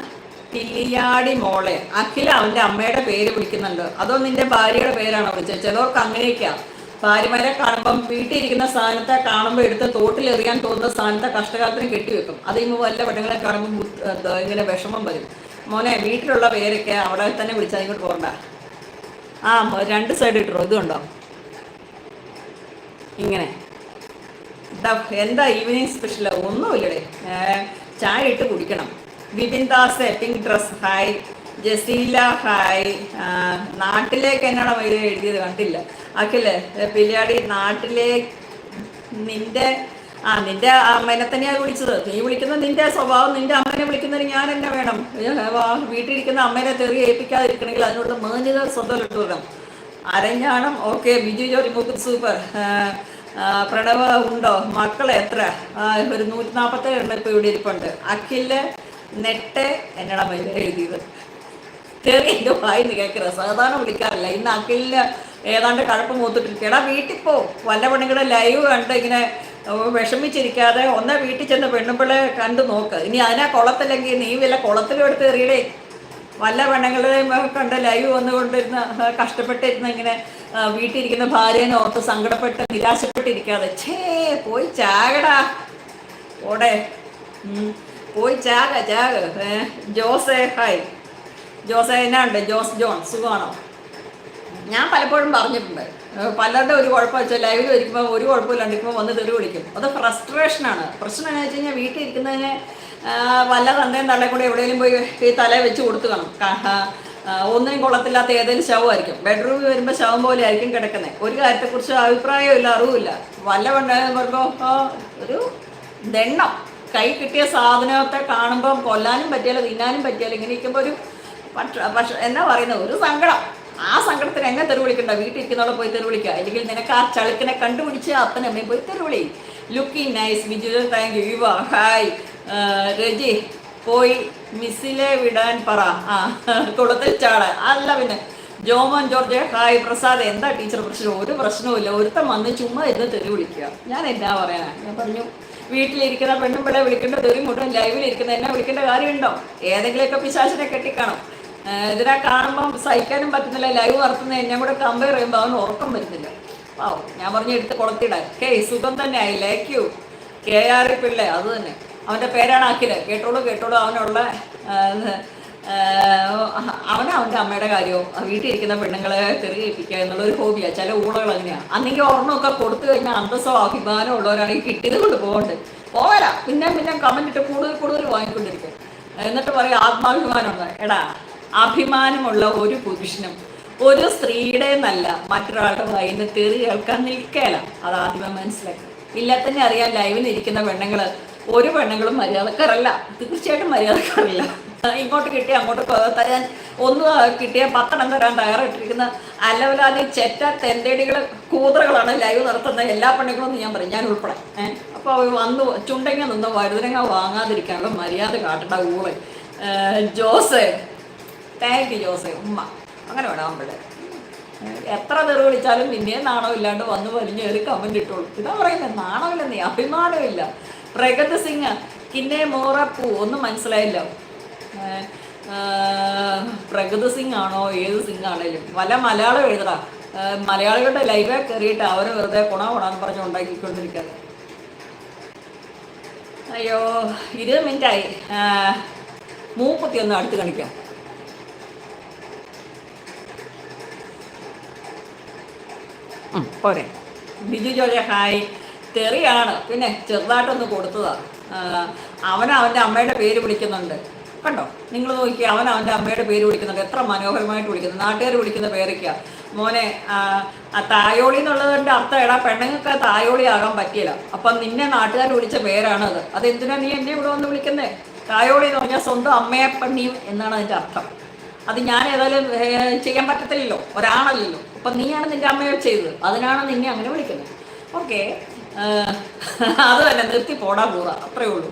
കില്ലിയാടി മോളെ. അഖില അവന്റെ അമ്മയുടെ പേര് വിളിക്കുന്നുണ്ട്. അതോ നിന്റെ ഭാര്യയുടെ പേരാണോ വിളിച്ചത്? ചിലവർക്ക് അങ്ങനെയൊക്കെയാ. ഭാര്യമാരെ കാണുമ്പം വീട്ടിലിരിക്കുന്ന സ്ഥാനത്തെ കാണുമ്പോൾ എടുത്ത് തോട്ടിലെറിയാൻ തോന്നുന്ന സ്ഥാനത്തെ കഷ്ടകാലത്തിന് കെട്ടിവെക്കും. അത് ഇന്ന് വല്ല പെണ്ണുങ്ങളെ കാണുമ്പോൾ ഇങ്ങനെ വിഷമം വരും. മോനെ വീട്ടിലുള്ള പേരൊക്കെ അവിടെ തന്നെ വിളിച്ചാൽ ഇങ്ങോട്ട് പോകണ്ട ആ രണ്ട് സൈഡ് ഇട്ടോ ഇതുണ്ടോ? ഇങ്ങനെ. എന്താ ഈവനിങ് സ്പെഷ്യൽ ഒന്നുമില്ലടേ. ചായ ഇട്ട് കുടിക്കണം. Vipin Das pink dress hi Jaseela hi നാട്ടിലേക്ക് എന്നാണ് ഇത് എഴുതിയത് കണ്ടില്ല. അഖിൽ പിള്ളാടി നാട്ടിലേ നിന്റെ ആ നിന്റെ അമ്മനെ തന്നെയാണ് വിളിച്ചത്. നീ വിളിക്കുന്ന നിന്റെ സ്വഭാവം നിന്റെ അമ്മനെ വിളിക്കുന്നതിന് ഞാൻ എന്നെ വേണം? വീട്ടിലിരിക്കുന്ന അമ്മേനെ തെറി ഏൽപ്പിക്കാതിരിക്കണമെങ്കിൽ അതിനുള്ള മേഞ്ഞത് സ്വന്തം ഇട്ടു അരഞ്ഞാണം. ഓക്കെ ബിജു ജോർജ് മുഖത്ത് സൂപ്പർ. പ്രണവ് ഉണ്ടോ? മക്കൾ എത്ര? ഒരു നൂറ്റി നാൽപ്പത്തേഴ് ഉണ്ട് ഇപ്പോൾ ഇവിടെ ഇരിപ്പുണ്ട്. അഖിൽ നെട്ട് എന്നടാ മൈല എഴുതിയത്? തെറി എന്റെ വായിന്ന് കേൾക്കരുത്. സാധാരണ വിളിക്കാറില്ല. ഇന്ന് അഖിലിന് ഏതാണ്ട് കഴപ്പ് മൂത്തിട്ടിരിക്കുക എടാ വീട്ടിൽ പോ. വല്ല പെണ്ണുങ്ങളുടെ ലൈവ് കണ്ട് ഇങ്ങനെ വിഷമിച്ചിരിക്കാതെ ഒന്നേ വീട്ടിൽ ചെന്ന് പെണ്ണുമ്പിളെ കണ്ടു നോക്ക്. ഇനി അതിനാ കുളത്തില്ലെങ്കിൽ നീ വല്ല കുളത്തിലും എടുത്ത് എറിയടേ വല്ല പെണ്ണുങ്ങളെയും കണ്ട് ലൈവ് വന്നുകൊണ്ടിരുന്ന കഷ്ടപ്പെട്ടിരുന്ന ഇങ്ങനെ വീട്ടിലിരിക്കുന്ന ഭാര്യനെ ഓർത്ത് സങ്കടപ്പെട്ട് നിരാശപ്പെട്ടിരിക്കാതെ ഛേ പോയി ചാകടാ. ഓടെ. പോയി ചാക ചാക. ജോസേ ഹായ്. ജോസേ എന്നാ ഉണ്ട്? ജോസ് ജോൺ സുഖമാണോ? ഞാൻ പലപ്പോഴും പറഞ്ഞിട്ടുണ്ട്. പലരുടെ ഒരു കുഴപ്പം വെച്ചാൽ ലൈവിൽ വരിക്കുമ്പോൾ ഒരു കുഴപ്പമില്ലാണ്ട് ഇപ്പോൾ വന്ന് തെറി വിളിക്കും. അത് ഫ്രസ്ട്രേഷനാണ്. പ്രശ്നം എന്ന് വെച്ച് കഴിഞ്ഞാൽ വീട്ടിൽ ഇരിക്കുന്നതിന് വല്ല തന്തയും തള്ളെ കൂടെ എവിടെയെങ്കിലും പോയി ഈ തല വെച്ച് കൊടുത്തു കാണും ഒന്നിനും കൊള്ളത്തില്ലാത്ത ഏതെങ്കിലും ശവമായിരിക്കും. ബെഡ്റൂമിൽ വരുമ്പോൾ ശവം പോലെ ആയിരിക്കും കിടക്കുന്നത് ഒരു കാര്യത്തെക്കുറിച്ച് അഭിപ്രായമില്ല അറിവില്ല വല്ല പണ്ടായെന്ന് പറയുമ്പോൾ ഒരു ദണ്ണം. കൈ കിട്ടിയ സാധനത്തെ കാണുമ്പോൾ കൊല്ലാനും പറ്റിയാലോ തിന്നാനും പറ്റിയാലോ ഇങ്ങനെ ഇരിക്കുമ്പോൾ ഒരു പക്ഷ പക്ഷെ എന്നാ പറയുന്നത് ഒരു സങ്കടം. ആ സങ്കടത്തിന് എങ്ങനെ തെറി വിളിക്കണ്ട. വീട്ടിൽ ഇരിക്കുന്നവളെ പോയി തെറി വിളിക്കുക അല്ലെങ്കിൽ നിനക്ക് ആ ചളുക്കിനെ കണ്ടുപിടിച്ച് അപ്പനമ്മയും പോയി തെറി വിളി. Looking nice Biju thank you hi Reji പോയി മിസ്സിലെ വിടാൻ പറ. ആ കുളത്തിൽ ചാട അല്ല പിന്നെ ജോമോൻ ജോർജ് ഹായ് പ്രസാദ് എന്താ ടീച്ചർ പ്രശ്നം? ഒരു പ്രശ്നവുമില്ല ഒരുത്തം വന്ന് ചുമ്മാ ഇരുന്ന് തെറി വിളിക്കുക. ഞാൻ എന്താ പറയാനാ? ഞാൻ പറഞ്ഞു വീട്ടിലിരിക്കുന്ന പെണ്ണും പിള്ളെ വിളിക്കേണ്ട തെറി മുട്ടും ലൈവിലിരിക്കുന്ന എന്നെ വിളിക്കേണ്ട കാര്യമുണ്ടോ? ഏതെങ്കിലുമൊക്കെ പിശാചിനെ കെട്ടിക്കാണോ. ഇതിനെ കാണുമ്പം സഹിക്കാനും പറ്റുന്നില്ല ലൈവ് നടത്തുന്ന എന്നെ കൂടെ കമ്പയർ ചെയ്യുമ്പോൾ അവന് ഉറക്കം വരുന്നില്ല. ഓ ഞാൻ പറഞ്ഞു എടുത്ത് കൊളത്തിടാൻ. കേ സുഖം തന്നെ ആയി like you. K R Pillai അത് തന്നെ. അവന്റെ പേരാണ് അഖിൽ കേട്ടോളൂ കേട്ടോളൂ. അവനുള്ള അവന് അവന്റെ അമ്മയുടെ കാര്യവും. വീട്ടിലിരിക്കുന്ന പെണ്ണുങ്ങളെ തെറിയിപ്പിക്കുക എന്നുള്ള ഒരു ഹോബിയാണ് ചില ഊളകൾ അങ്ങനെയാണ് അന്നെങ്കിൽ ഓർമ്മയൊക്കെ കൊടുത്തു കഴിഞ്ഞാൽ അന്തസ്സോ അഭിമാനമോ ഉള്ളവരാണെങ്കിൽ കിട്ടിയത് കൊണ്ട് പോകണ്ട്. പോകല പിന്നെ പിന്നെ കമന്റ് ഇട്ട് കൂടുതൽ കൂടുതൽ വാങ്ങിക്കൊണ്ടിരിക്കും. എന്നിട്ട് പറയും ആത്മാഭിമാനമുണ്ട് എടാ അഭിമാനമുള്ള ഒരു പുരുഷനും ഒരു സ്ത്രീയുടെ എന്നല്ല മറ്റൊരാളുടെ വൈകുന്നേരം തെറി കേൾക്കാൻ നിൽക്കേല. അത് ആദ്യമേ മനസ്സിലാക്കി. ഇല്ല തന്നെ അറിയാം ലൈവിൽ ഇരിക്കുന്ന പെണ്ണുങ്ങൾ ഒരു പെണ്ണുങ്ങളും മര്യാദക്കാരല്ല. തീർച്ചയായിട്ടും മര്യാദക്കാരല്ല. ഇങ്ങോട്ട് കിട്ടിയ അങ്ങോട്ട് തരാൻ ഒന്ന് കിട്ടിയ പത്തെണ്ണം തരാൻ തയ്യാറായിട്ടിരിക്കുന്ന അല്ലവലാതി ചെറ്റ തെന്തേടികൾ കൂതറകളാണ് ലൈവ് നടത്തുന്ന എല്ലാ പെണ്ണുങ്ങളും ഞാൻ പറയും. ഞാൻ ഉൾപ്പെടെ. ഏഹ് അപ്പോൾ വന്ന് ചുണ്ടങ്ങ നിന്ന് വഴുതനങ്ങ വാങ്ങാതിരിക്കാനുള്ള മര്യാദ കാട്ടണ്ട ഊൾ. ജോസ്. താങ്ക് യു ജോസെ. ഉമ്മ. അങ്ങനെ വേണം പിള്ളേ എത്ര തെറി വിളിച്ചാലും പിന്നെയും നാണമില്ലാണ്ട് വന്ന് വലിഞ്ഞേറി കമന്റ് ഇട്ടോളൂ. ഇതാ പറയുന്നത് നീ അഭിമാനമില്ല. പ്രഗത് സിംഗ് കിന്നെ മോറപ്പൂ ഒന്നും മനസ്സിലായില്ല. പ്രഗത് സിംഗ് ആണോ ഏത് സിംഗ് ആണേലും. വല്ല മലയാളം എഴുതടാ. മലയാളികളുടെ ലൈവേ കയറിയിട്ട് അവർ വെറുതെ കുണ കുണാന്ന് പറഞ്ഞ് ഉണ്ടാക്കിക്കൊണ്ടിരിക്കുക അയ്യോ ഇരുപത് മിനിറ്റായി. മൂപ്പത്തി ഒന്ന് അടുത്ത് കാണിക്കാം. പോരെ. ബിജു ജോജ ഹായ് തെറിയാണ്. പിന്നെ ചെറുതായിട്ടൊന്ന് കൊടുത്തതാ. അവൻ അവന്റെ അമ്മയുടെ പേര് വിളിക്കുന്നുണ്ട്. കണ്ടോ? നിങ്ങൾ നോക്കി അവൻ അവന്റെ അമ്മയുടെ പേര് വിളിക്കുന്നുണ്ട്. എത്ര മനോഹരമായിട്ട് വിളിക്കുന്നു. നാട്ടുകാർ വിളിക്കുന്ന പേരൊക്കെയാ. മോനെ തായോളി എന്നുള്ളതിന്റെ അർത്ഥം എടാ പെണ്ണുങ്ങൾക്ക് തായോളി ആകാൻ പറ്റിയില്ല. അപ്പം നിന്നെ നാട്ടുകാർ വിളിച്ച പേരാണത്. അതെന്തിനാ നീ എന്നെ ഇവിടെ വന്ന് വിളിക്കുന്നേ? തായോളി എന്ന് പറഞ്ഞാൽ സ്വന്തം അമ്മയെ പണിയും എന്നാണ് അതിന്റെ അർത്ഥം. അത് ഞാൻ ഏതായാലും ചെയ്യാൻ പറ്റത്തില്ലല്ലോ. ഒരാളല്ലല്ലോ. അപ്പം നീയാണ് നിന്റെ അമ്മയെ ചെയ്തത്. അതിനാണ് നിന്നെ അങ്ങനെ വിളിക്കുന്നത്. ഓക്കെ. അത് തന്നെ നിർത്തി പോടാ പോവാ അത്രേ ഉള്ളൂ.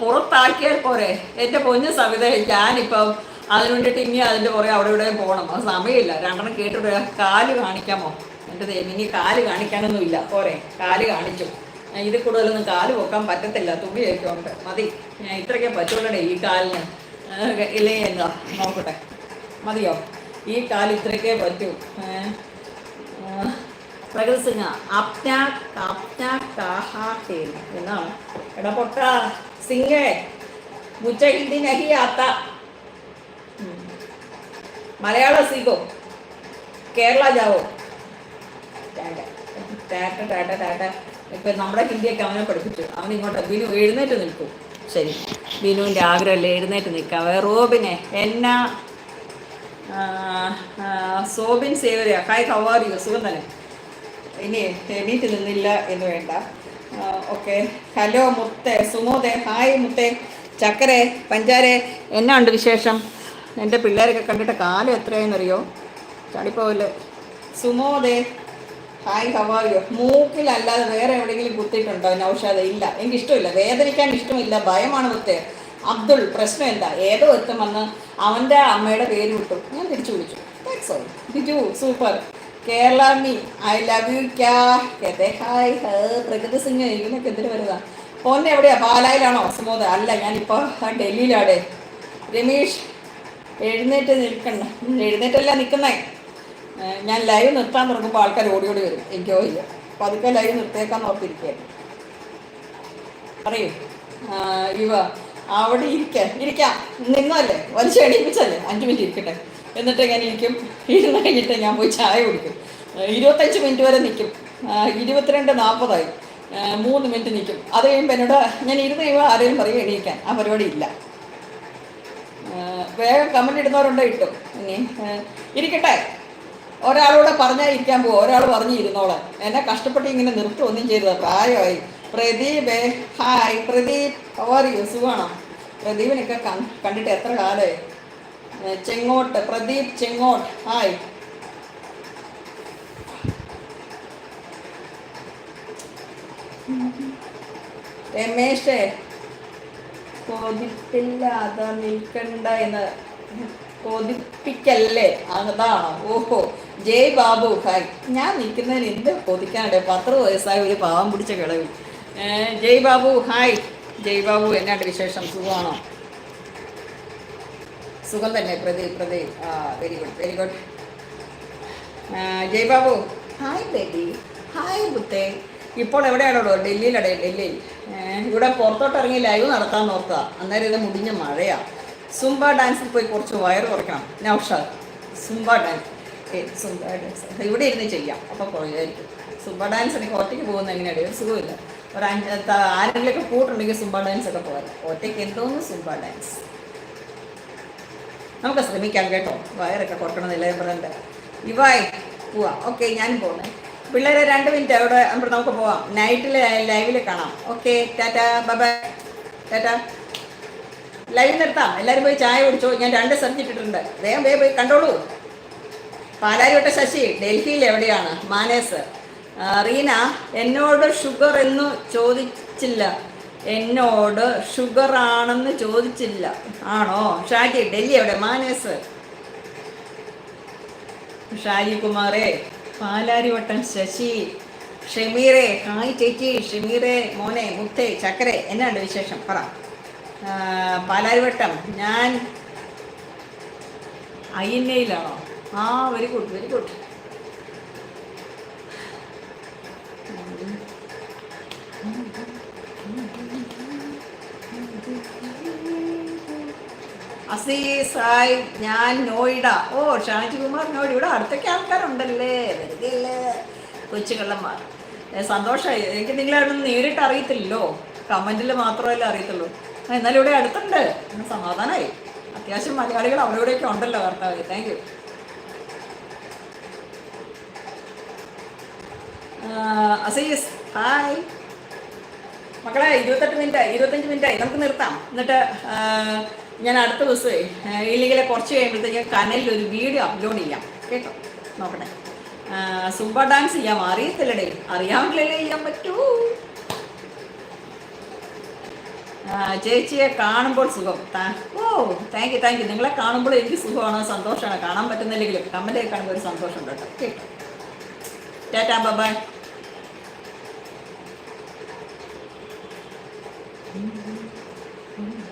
പുറത്താക്കിയാൽ പോരെ. എന്റെ പൊന്നു സവിത ഞാനിപ്പം അതിന് വേണ്ടിയിട്ട് ഇനി അതിന്റെ പുറകെ അവിടെ ഇവിടെ പോകണം. അത് സമയമില്ല. രണ്ടെണ്ണം കേട്ടിട്ട് കാൽ കാണിക്കാമോ? എന്റെ ഇനി കാൽ കാണിക്കാനൊന്നും ഇല്ല. പോരെ കാൽ കാണിച്ചു. ഇത് കൂടുതലൊന്നും കാൽ പൊക്കാൻ പറ്റത്തില്ല. തുമ്പി ഉണ്ട് മതി. ഞാൻ ഇത്രയ്ക്കേ പറ്റുള്ളടേ ഈ കാലിന്. ഇല്ലേ എന്താ? നോക്കട്ടെ. മതിയോ? ഈ കാൽ ഇത്രയ്ക്കേ പറ്റൂ. ഏ? ആ, പ്രകൃതി സിംഗ അപ്നാ അപ്നാ കാഹാ കേൾ എന്നാണ് എടാ പൊട്ട സിംഗേ മുച്ച ഹിന്ദി നഹി ആത്ത. മലയാള സീഖോ കേരള ജാവോ. ടാറ്റ ടാറ്റ ടാറ്റ ഇപ്പൊ നമ്മുടെ ഹിന്ദിയൊക്കെ അവനെ പഠിപ്പിച്ചു. അവൻ ഇങ്ങോട്ട് ബിനു എഴുന്നേറ്റ് നിൽക്കും. ശരി. ബിനുവിന്റെ ആഗ്രഹമല്ലേ എഴുന്നേറ്റ് നിൽക്കാം. റോബിനെ എന്നാ? സോബിൻ സേവരിയ ഹായ് ഹവാറിയോ സുഖം തന്നെ ഇനി എണീറ്റ് നിന്നില്ല എന്ന് വേണ്ട. ഓക്കെ. ഹലോ മുത്തേ സുമോദേ ഹായ് മുത്തേ. ചക്കരെ പഞ്ചാരെ എന്നാ ഉണ്ട് വിശേഷം? എന്റെ പിള്ളേരൊക്കെ കണ്ടിട്ട് കാലം എത്രയെന്നറിയോ ചടിപ്പോവില്ല? സുമോദേ ഹായ് ഹവായോ മൂക്കിലല്ലാതെ വേറെ എവിടെയെങ്കിലും കുത്തിയിട്ടുണ്ടോ? നൗഷാദ ഇല്ല. എനിക്ക് ഇഷ്ടമില്ല വേദനിക്കാൻ ഇഷ്ടമില്ല. ഭയമാണ് മുത്തേ. അബ്ദുൾ പ്രശ്നം എന്താ? ഏതോ ഒരുത്തം വന്ന് അവന്റെ അമ്മയുടെ പേര് വിട്ടു. ഞാൻ തിരിച്ചു വിളിച്ചു. Super Kerala me I love you Prakriti Singh ഇതിനൊക്കെ എന്തിനു വരുന്നതാ ഫോൺ എവിടെയാ? പാലായിലാണോ സുമോദ അല്ല ഞാനിപ്പോൾ ഡൽഹിയിലാടെ. രമേഷ് എഴുന്നേറ്റ് നിൽക്കണ്ട. എഴുന്നേറ്റല്ല നിൽക്കുന്നേ ഞാൻ ലൈവ് നിർത്താൻ തുടങ്ങുമ്പോൾ ആൾക്കാർ ഓടി ഓടി വരും. എനിക്കോ ഇല്ല. അപ്പോൾ അതൊക്കെ ലൈവ് നിർത്തേക്കാൻ ഓർത്തിരിക്കുകയാണ്. പറയൂ. ഇവ അവിടെ ഇരിക്ക. ഇരിക്കാം. നിന്നല്ലേ വലിച്ചു എണീപ്പിച്ചല്ലേ? അഞ്ച് മിനിറ്റ് ഇരിക്കട്ടെ. എന്നിട്ട് എങ്ങനെ ഇരിക്കും? ഇരുന്ന് കഴിഞ്ഞിട്ട് ഞാൻ പോയി ചായ കുടിക്കും. ഇരുപത്തഞ്ച് മിനിറ്റ് വരെ നിൽക്കും ഇരുപത്തിരണ്ട് നാൽപ്പതായി മൂന്ന് മിനിറ്റ് നിൽക്കും അത് കഴിയുമ്പോൾ എന്നോട് ഞാൻ ഇരുന്ന് കഴിയുമ്പോൾ ആരെയും പറയും എണീക്കാൻ. ആ പരിപാടി ഇല്ല. വേഗം കമന്റ് ഇടുന്നവരുണ്ടോ ഇട്ടു. ഇനി ഇരിക്കട്ടെ. ഒരാളോട് പറഞ്ഞാൽ ഇരിക്കാൻ പോകും ഒരാൾ പറഞ്ഞു ഇരുന്നോളെ എന്നെ കഷ്ടപ്പെട്ട് ഇങ്ങനെ നിർത്തുകയൊന്നും ചെയ്തത്. പ്രായമായി. പ്രദീപേ ഹായ്. പ്രദീപ് അവർ സുഖമാണോ പ്രദീപിനൊക്കെ കണ്ടിട്ട് എത്ര കാലമായി ചെങ്ങോട്ട് പ്രദീപ് ചെങ്ങോട്ട്. ഹായ്. രമേശേ കൊതിപ്പില്ലാതെ നിൽക്കണ്ട എന്ന് കൊതിപ്പിക്കല്ലേ? അതാണോ? ഓഹോ. ജയ് ബാബു ഹായ്. ഞാൻ നിൽക്കുന്നതിന് എന്ത് കൊതിക്കാണ്ട് പത്ര വയസ്സായ ഒരു പാവം പിടിച്ച കിളവി. ജയ് ബാബു ഹായ്. ജയ് ബാബു എന്നാണ്ട് വിശേഷം? സുഖമാണോ? സുഖം തന്നെ. പ്രദീപ് പ്രദീപ് ആ very good very good Jai Babu hi baby hi ബുത്തേ ഇപ്പോൾ എവിടെയാണോ ഡൽഹിയിലടേ ഡൽഹിയിൽ. ഇവിടെ പുറത്തോട്ട് ഇറങ്ങി ലൈവ് നടത്താൻ നോക്കുക അന്നേരം ഇത് മുടിഞ്ഞ മഴയാ. സുംബ ഡാൻസിൽ പോയി കുറച്ച് വയർ കുറയ്ക്കണം. നൗഷാദ് സുംബ ഡാൻസ് ഏ സുംബ ഡാൻസ് ഇവിടെ ഇരുന്ന് ചെയ്യാം. അപ്പോൾ കുറയായിരിക്കും സുംബ ഡാൻസ് എനിക്ക് ഒറ്റയ്ക്ക് പോകുന്ന എങ്ങനെയാണ് ഒരു സുഖമില്ല. ഒരു ആരെങ്കിലുമൊക്കെ കൂട്ടുണ്ടെങ്കിൽ സുംബ ഡാൻസ് ഒക്കെ പോകാം ഒറ്റയ്ക്ക് എന്തോന്ന് സുംബ ഡാൻസ് നമുക്ക് ശ്രമിക്കാം കേട്ടോ. വയറൊക്കെ കുറക്കണമെന്നില്ല ഞാൻ പറഞ്ഞിട്ട് ഇവായ് പോവാം. ഓക്കെ ഞാനും പോകുന്നത് പിള്ളേരെ രണ്ട് മിനിറ്റ് അവിടെ നമുക്ക് പോവാം. നൈറ്റിൽ ലൈവിൽ കാണാം. Okay tata bye tata. Live നിർത്താം. എല്ലാവരും പോയി ചായ കുടിച്ചോ. ഞാൻ രണ്ട് സബ്ജക്റ്റ് ഇട്ടിട്ടുണ്ട്. വേഗം വേഗം പോയി കണ്ടോളൂ. പാലാരിവട്ട ശശി ഡൽഹിയിൽ എവിടെയാണ്? മാനേസ് റീന എന്നോട് ഷുഗർ എന്ന് ചോദിച്ചില്ല. എന്നോട് ഷുഗർ ആണെന്ന് ചോദിച്ചില്ല. ആണോ? ഷാജി ഡൽഹി എവിടെ? മാനേസ് ഷാജി കുമാറേ പാലാരിവട്ടം ശശി ഷമീറെ ഹായ് ചേച്ചി ഷമീറെ മോനെ മുത്തേ ചക്കരെ എന്നാണ് വിശേഷം? പറ. പാലാരിവട്ടം ഞാൻ ഐ എൻ എയിലാണോ? ആ very good very good Azeez hi ഞാൻ നോയിഡ. ഓ ഷാജി കുമാർ നോയിഡ. ഇവിടെ അടുത്തൊക്കെ ആൾക്കാരുണ്ടല്ലേ? വെറുതെ അല്ലേ കൊച്ചു കള്ളന്മാർ സന്തോഷമായി എനിക്ക് നിങ്ങളെ അവിടെ നിന്ന് നേരിട്ട് അറിയത്തില്ലല്ലോ. കമന്റിൽ മാത്രമല്ലേ അറിയത്തുള്ളൂ. എന്നാലും ഇവിടെ അടുത്തുണ്ട്. സമാധാനമായി അത്യാവശ്യം മലയാളികൾ അവിടെ ഉണ്ടല്ലോ കർത്താവ്. Thank you Azeez hi. മക്കളെ ഇരുപത്തെട്ട് മിനിറ്റ് ഇരുപത്തഞ്ച് മിനിറ്റായി നമുക്ക് നിർത്താം. എന്നിട്ട് ഞാൻ അടുത്ത ദിവസമേ ഇല്ലെങ്കിൽ കുറച്ച് കഴിയുമ്പോഴത്തേക്ക് കനലിൽ ഒരു വീഡിയോ അപ്ലോഡ് ചെയ്യാം. കേട്ടോ? നോക്കട്ടെ. സുംബ ഡാൻസ് ചെയ്യാം അറിയത്തില്ലടേ അറിയാമെങ്കിലല്ലേ ചെയ്യാൻ പറ്റൂ. ചേച്ചിയെ കാണുമ്പോൾ സുഖം. ഓ താങ്ക് യു താങ്ക് യു നിങ്ങളെ കാണുമ്പോൾ എനിക്ക് സുഖമാണ് സന്തോഷമാണ്. കാണാൻ പറ്റുന്നില്ലെങ്കിലും കമന്റൊക്കെ കാണുമ്പോൾ ഒരു സന്തോഷം കേട്ടോ. Tata bye Mm-hmm.